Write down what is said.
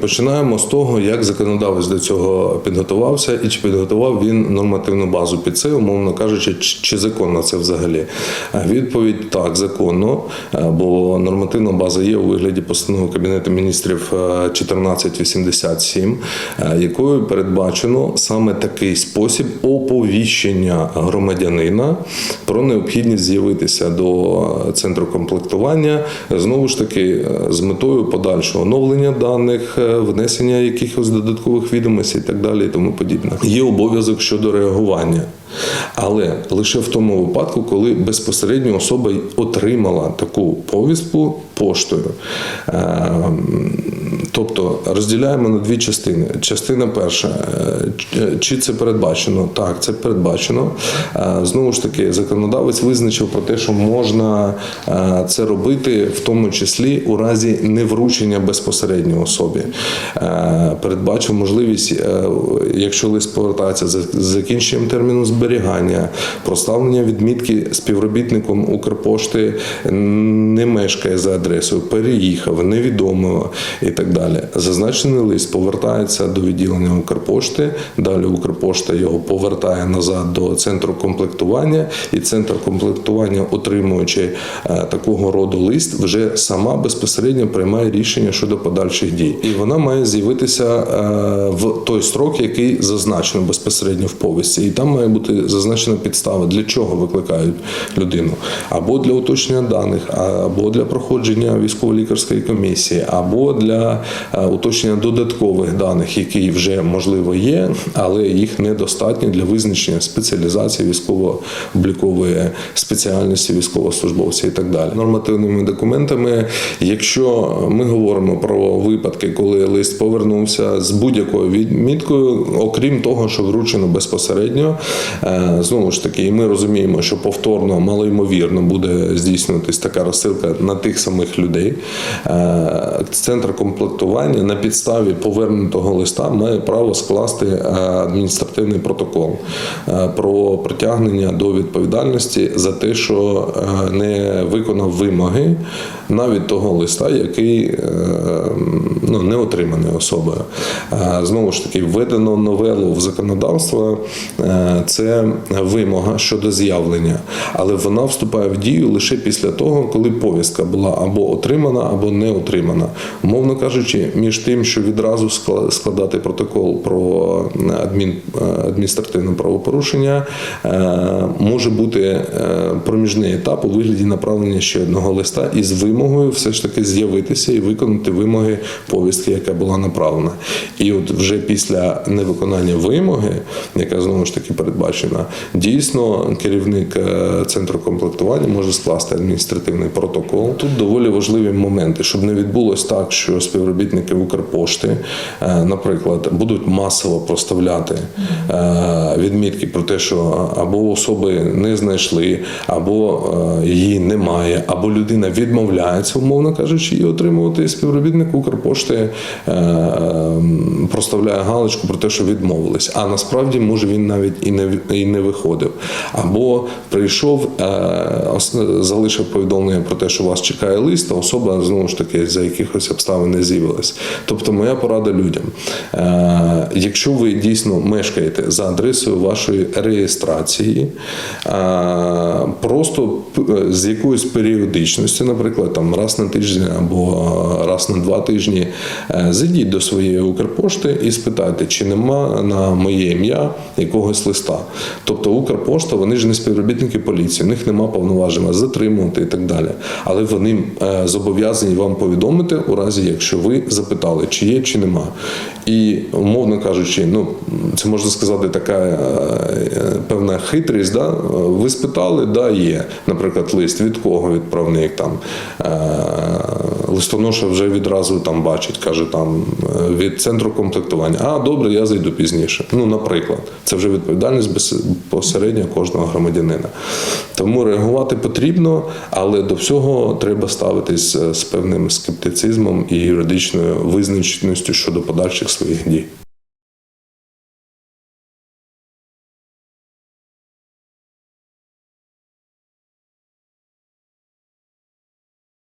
Починаємо з того, як законодавець до цього підготувався, і чи підготував він нормативну базу під це, умовно кажучи, чи законно це взагалі. Відповідь так, законно, е, бо нормативна база є у вигляді постанови Кабінету міністрів е, 1487, е, якою передбачено саме такий спосіб оповіщення громадянина про необхідність з'явитися до центру комплектування знову ж таки е, з метою подальшого оновлення даних, е, внесення якихось додаткових відомостей і так далі, і тому подібне. Є обов'язок щодо реагування. Але лише в тому випадку, коли безпосередньо особа отримала таку повістку поштою. Е, Тобто розділяємо на дві частини. Частина перша, е, чи це передбачено? Так, це передбачено. Е, Знову ж таки, законодавець визначив про те, що можна е, це робити, в тому числі у разі невручення безпосередньо особі. Е, Передбачив можливість, е, якщо лист повертається за закінченням терміну зберігання, проставлення відмітки співробітником Укрпошти не мешкає за адресою, переїхав, невідомо і так далі. Зазначений лист повертається до відділення Укрпошти. Далі Укрпошта його повертає назад до центру комплектування, і центр комплектування, отримуючи е, такого роду лист, вже сама безпосередньо приймає рішення щодо подальших дій. І вона має з'явитися е, в той строк, який зазначено безпосередньо в повісті. І там має бути зазначена підстава, для чого викликають людину, або для уточнення даних, або для проходження військово-лікарської комісії, або для уточнення додаткових даних, які вже можливо є, але їх недостатньо для визначення спеціалізації військово-облікової спеціальності військовослужбовця і так далі. Нормативними документами, якщо ми говоримо про випадки, коли лист повернувся з будь-якою відміткою, окрім того, що вручено безпосередньо, е, знову ж таки, і ми розуміємо, що повторно малоймовірно буде здійснюватись така розсилка на тих самих людей. Е, Центр комплектування на підставі повернутого листа має право скласти е, адміністративний протокол е, про притягнення до відповідальності за те, що е, не виконав вимоги навіть того листа, який ну, не отриманий особою. Е, Знову ж таки, введено новелу в законодавство. е, Це вимога щодо з'явлення, але вона вступає в дію лише після того, коли повістка була або отримана, або не отримана. Умовно кажучи, між тим, що відразу складати протокол про адмін, адміністративне правопорушення, е, може бути е, проміжний етап у вигляді направлення ще одного листа із вимогою все ж таки з'явитися і виконати вимоги повістки, яка була направлена. І от вже після невиконання вимоги, яка знову ж таки передбачена, дійсно керівник е, центру комплектування може скласти адміністративний протокол. Тут доволі важливі моменти, щоб не відбулось так, що співробітники Укрпошти, е, наприклад, будуть масово проставляти е, відмітки про те, що або особи не знайшли, або її немає, або людина відмовляється, умовно кажучи, і отримувати співробітник Укрпошти е, проставляє галочку про те, що відмовились. А насправді може він навіть і не і не виходив. Або прийшов, е, залишив повідомлення про те, що вас чекає лист, а особа знову ж таки за якихось обставин не з'явилась. Тобто, моя порада людям. Е, Якщо ви дійсно мешкаєте за адресою вашої реєстрації, просто з якоюсь періодичністю, наприклад, там раз на тиждень або раз на два тижні, е, зайдіть до своєї Укрпошти і спитайте, чи нема на моє ім'я якогось листа. Тобто Укрпошта, вони ж не співробітники поліції, у них нема повноважень затримувати і так далі. Але вони е, зобов'язані вам повідомити у разі, якщо ви запитали, чи є, чи нема. І умовно кажучи, ну це можна сказати, така е, певна хитрість. Да? Ви спитали, да, є. Наприклад, лист від кого відправник там листоноша вже відразу там бачить, каже там е, від центру комплектування. А добре, я зайду пізніше. Ну, наприклад, це вже відповідальність безпосередньо кожного громадянина. Тому реагувати потрібно, але до всього треба ставитись е, з певним скептицизмом і юридичною визначеністю щодо подальших своїх дій.